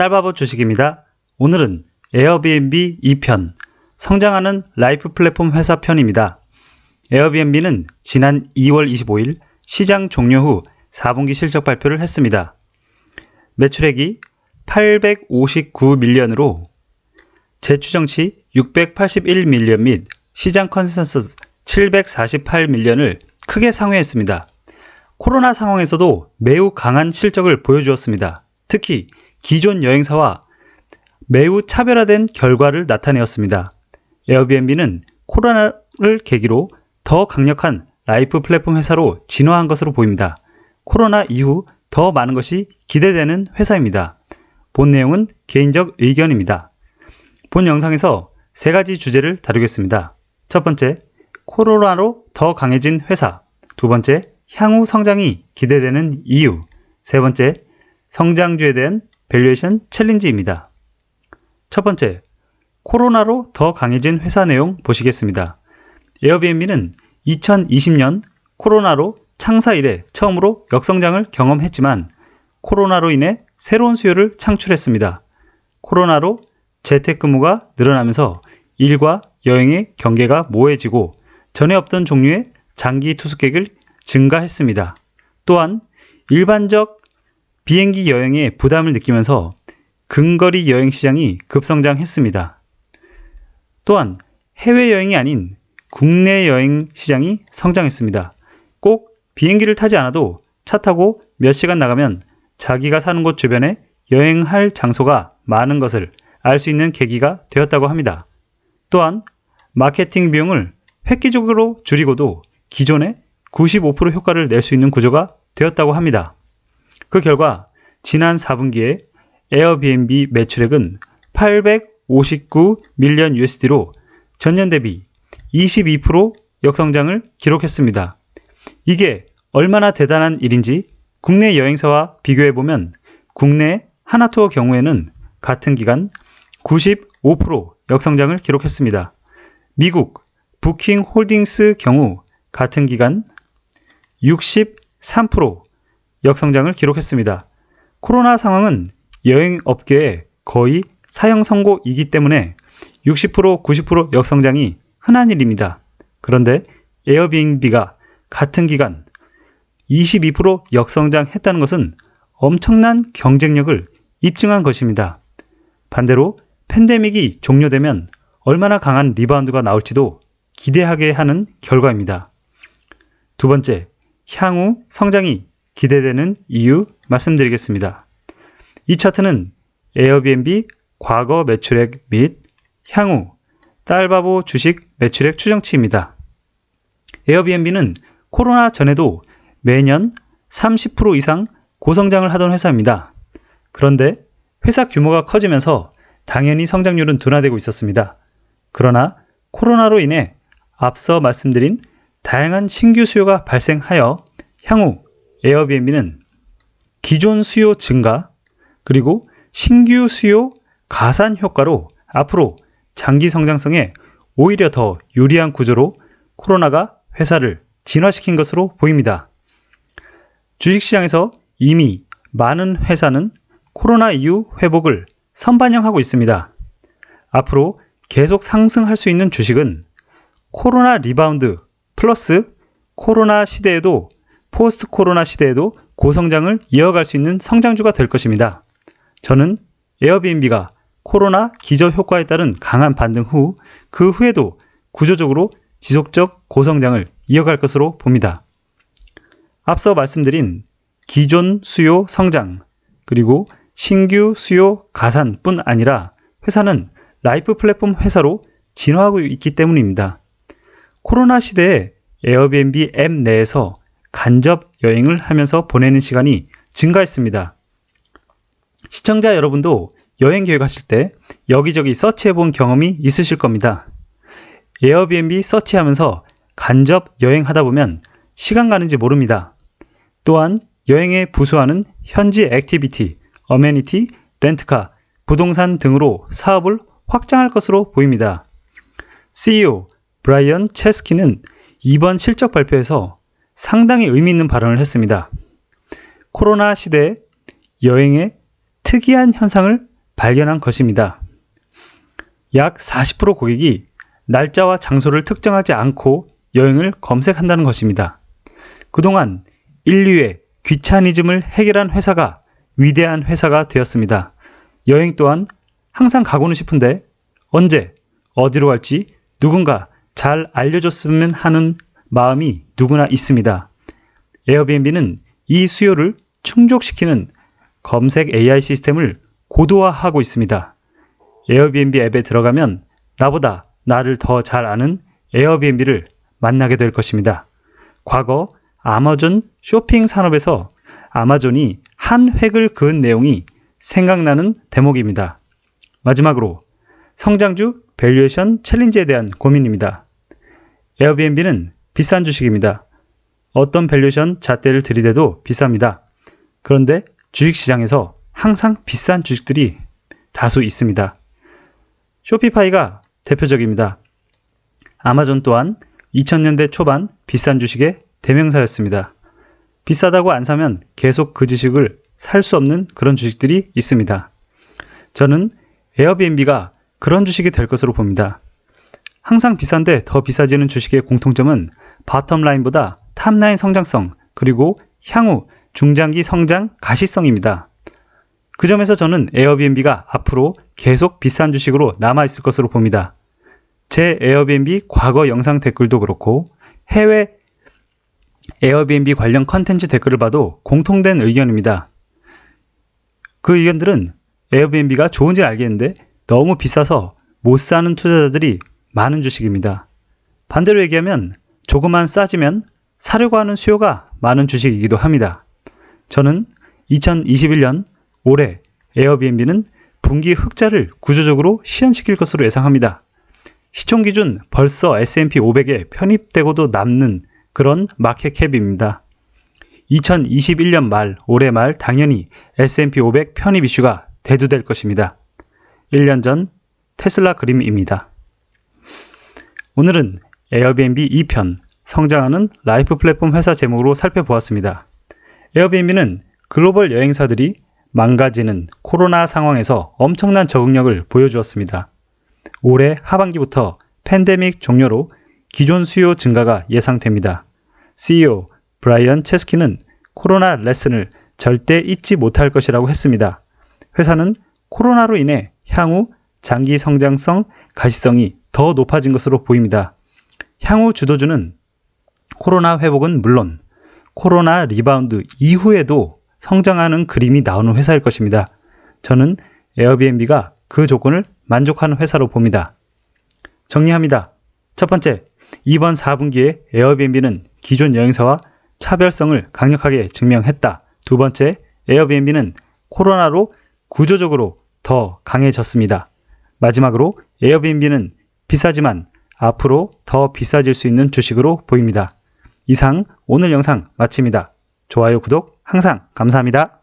딸바보 주식입니다. 오늘은 에어비앤비 2편 성장하는 라이프 플랫폼 회사 편입니다. 에어비앤비는 지난 2월 25일 시장 종료 후 4분기 실적 발표를 했습니다. 매출액이 859밀리언으로 재추정치 681밀리언 및 시장 컨센서스 748밀리언을 크게 상회했습니다. 코로나 상황에서도 매우 강한 실적을 보여주었습니다. 특히 기존 여행사와 매우 차별화된 결과를 나타내었습니다. 에어비앤비는 코로나를 계기로 더 강력한 라이프 플랫폼 회사로 진화한 것으로 보입니다. 코로나 이후 더 많은 것이 기대되는 회사입니다. 본 내용은 개인적 의견입니다. 본 영상에서 세 가지 주제를 다루겠습니다. 첫 번째, 코로나로 더 강해진 회사. 두 번째, 향후 성장이 기대되는 이유. 세 번째, 성장주에 대한 밸류에이션 챌린지입니다. 첫 번째, 코로나로 더 강해진 회사 내용 보시겠습니다. 에어비앤비는 2020년 코로나로 창사 이래 처음으로 역성장을 경험했지만 코로나로 인해 새로운 수요를 창출했습니다. 코로나로 재택근무가 늘어나면서 일과 여행의 경계가 모호해지고 전에 없던 종류의 장기 투숙객을 증가했습니다. 또한 일반적 비행기 여행에 부담을 느끼면서 근거리 여행 시장이 급성장했습니다. 또한 해외여행이 아닌 국내 여행 시장이 성장했습니다. 꼭 비행기를 타지 않아도 차 타고 몇 시간 나가면 자기가 사는 곳 주변에 여행할 장소가 많은 것을 알 수 있는 계기가 되었다고 합니다. 또한 마케팅 비용을 획기적으로 줄이고도 기존의 95% 효과를 낼 수 있는 구조가 되었다고 합니다. 그 결과 지난 4분기에 에어비앤비 매출액은 859 밀리언 USD로 전년 대비 22% 역성장을 기록했습니다. 이게 얼마나 대단한 일인지 국내 여행사와 비교해보면 국내 하나투어 경우에는 같은 기간 95% 역성장을 기록했습니다. 미국 부킹 홀딩스 경우 같은 기간 63% 역성장을 기록했습니다. 코로나 상황은 여행 업계에 거의 사형 선고이기 때문에 60% 90% 역성장이 흔한 일입니다. 그런데 에어비앤비가 같은 기간 22% 역성장했다는 것은 엄청난 경쟁력을 입증한 것입니다. 반대로 팬데믹이 종료되면 얼마나 강한 리바운드가 나올지도 기대하게 하는 결과입니다. 두 번째, 향후 성장이 기대되는 이유 말씀드리겠습니다. 이 차트는 에어비앤비 과거 매출액 및 향후 딸바보 주식 매출액 추정치입니다. 에어비앤비는 코로나 전에도 매년 30% 이상 고성장을 하던 회사입니다. 그런데 회사 규모가 커지면서 당연히 성장률은 둔화되고 있었습니다. 그러나 코로나로 인해 앞서 말씀드린 다양한 신규 수요가 발생하여 향후 에어비앤비는 기존 수요 증가 그리고 신규 수요 가산 효과로 앞으로 장기 성장성에 오히려 더 유리한 구조로 코로나가 회사를 진화시킨 것으로 보입니다. 주식시장에서 이미 많은 회사는 코로나 이후 회복을 선반영하고 있습니다. 앞으로 계속 상승할 수 있는 주식은 코로나 리바운드 플러스 코로나 시대에도 포스트 코로나 시대에도 고성장을 이어갈 수 있는 성장주가 될 것입니다. 저는 에어비앤비가 코로나 기저 효과에 따른 강한 반등 후 그 후에도 구조적으로 지속적 고성장을 이어갈 것으로 봅니다. 앞서 말씀드린 기존 수요 성장 그리고 신규 수요 가산뿐 아니라 회사는 라이프 플랫폼 회사로 진화하고 있기 때문입니다. 코로나 시대에 에어비앤비 앱 내에서 간접 여행을 하면서 보내는 시간이 증가했습니다. 시청자 여러분도 여행 계획하실 때 여기저기 서치해 본 경험이 있으실 겁니다. 에어비앤비 서치하면서 간접 여행하다 보면 시간 가는지 모릅니다. 또한 여행에 부수하는 현지 액티비티, 어메니티, 렌트카, 부동산 등으로 사업을 확장할 것으로 보입니다. CEO 브라이언 체스키는 이번 실적 발표에서 상당히 의미 있는 발언을 했습니다. 코로나 시대에 여행의 특이한 현상을 발견한 것입니다. 약 40% 고객이 날짜와 장소를 특정하지 않고 여행을 검색한다는 것입니다. 그동안 인류의 귀차니즘을 해결한 회사가 위대한 회사가 되었습니다. 여행 또한 항상 가고는 싶은데 언제 어디로 갈지 누군가 잘 알려줬으면 하는 마음이 누구나 있습니다. 에어비앤비는 이 수요를 충족시키는 검색 AI 시스템을 고도화하고 있습니다. 에어비앤비 앱에 들어가면 나보다 나를 더 잘 아는 에어비앤비를 만나게 될 것입니다. 과거 아마존 쇼핑 산업에서 아마존이 한 획을 그은 내용이 생각나는 대목입니다. 마지막으로 성장주 밸류에이션 챌린지에 대한 고민입니다. 에어비앤비는 비싼 주식입니다. 어떤 밸류에이션 잣대를 들이대도 비쌉니다. 그런데 주식시장에서 항상 비싼 주식들이 다수 있습니다. 쇼피파이가 대표적입니다. 아마존 또한 2000년대 초반 비싼 주식의 대명사였습니다. 비싸다고 안 사면 계속 그 주식을 살 수 없는 그런 주식들이 있습니다. 저는 에어비앤비가 그런 주식이 될 것으로 봅니다. 항상 비싼데 더 비싸지는 주식의 공통점은 바텀 라인보다 탑라인 성장성 그리고 향후 중장기 성장 가시성입니다. 그 점에서 저는 에어비앤비가 앞으로 계속 비싼 주식으로 남아있을 것으로 봅니다. 제 에어비앤비 과거 영상 댓글도 그렇고 해외 에어비앤비 관련 컨텐츠 댓글을 봐도 공통된 의견입니다. 그 의견들은 에어비앤비가 좋은지 알겠는데 너무 비싸서 못 사는 투자자들이 많은 주식입니다. 반대로 얘기하면 조금만 싸지면 사려고 하는 수요가 많은 주식이기도 합니다. 저는 2021년 올해 에어비앤비는 분기 흑자를 구조적으로 실현시킬 것으로 예상합니다. 시총 기준 벌써 S&P 500에 편입되고도 남는 그런 마켓캡입니다. 2021년 말, 올해 말 당연히 S&P 500 편입 이슈가 대두될 것입니다. 1년 전 테슬라 그림입니다. 오늘은 에어비앤비 2편 성장하는 라이프 플랫폼 회사 제목으로 살펴보았습니다. 에어비앤비는 글로벌 여행사들이 망가지는 코로나 상황에서 엄청난 적응력을 보여주었습니다. 올해 하반기부터 팬데믹 종료로 기존 수요 증가가 예상됩니다. CEO 브라이언 체스키는 코로나 레슨을 절대 잊지 못할 것이라고 했습니다. 회사는 코로나로 인해 향후 장기 성장성, 가시성이 더 높아진 것으로 보입니다. 향후 주도주는 코로나 회복은 물론 코로나 리바운드 이후에도 성장하는 그림이 나오는 회사일 것입니다. 저는 에어비앤비가 그 조건을 만족하는 회사로 봅니다. 정리합니다. 첫 번째, 이번 4분기에 에어비앤비는 기존 여행사와 차별성을 강력하게 증명했다. 두 번째, 에어비앤비는 코로나로 구조적으로 더 강해졌습니다. 마지막으로 에어비앤비는 비싸지만 앞으로 더 비싸질 수 있는 주식으로 보입니다. 이상 오늘 영상 마칩니다. 좋아요, 구독 항상 감사합니다.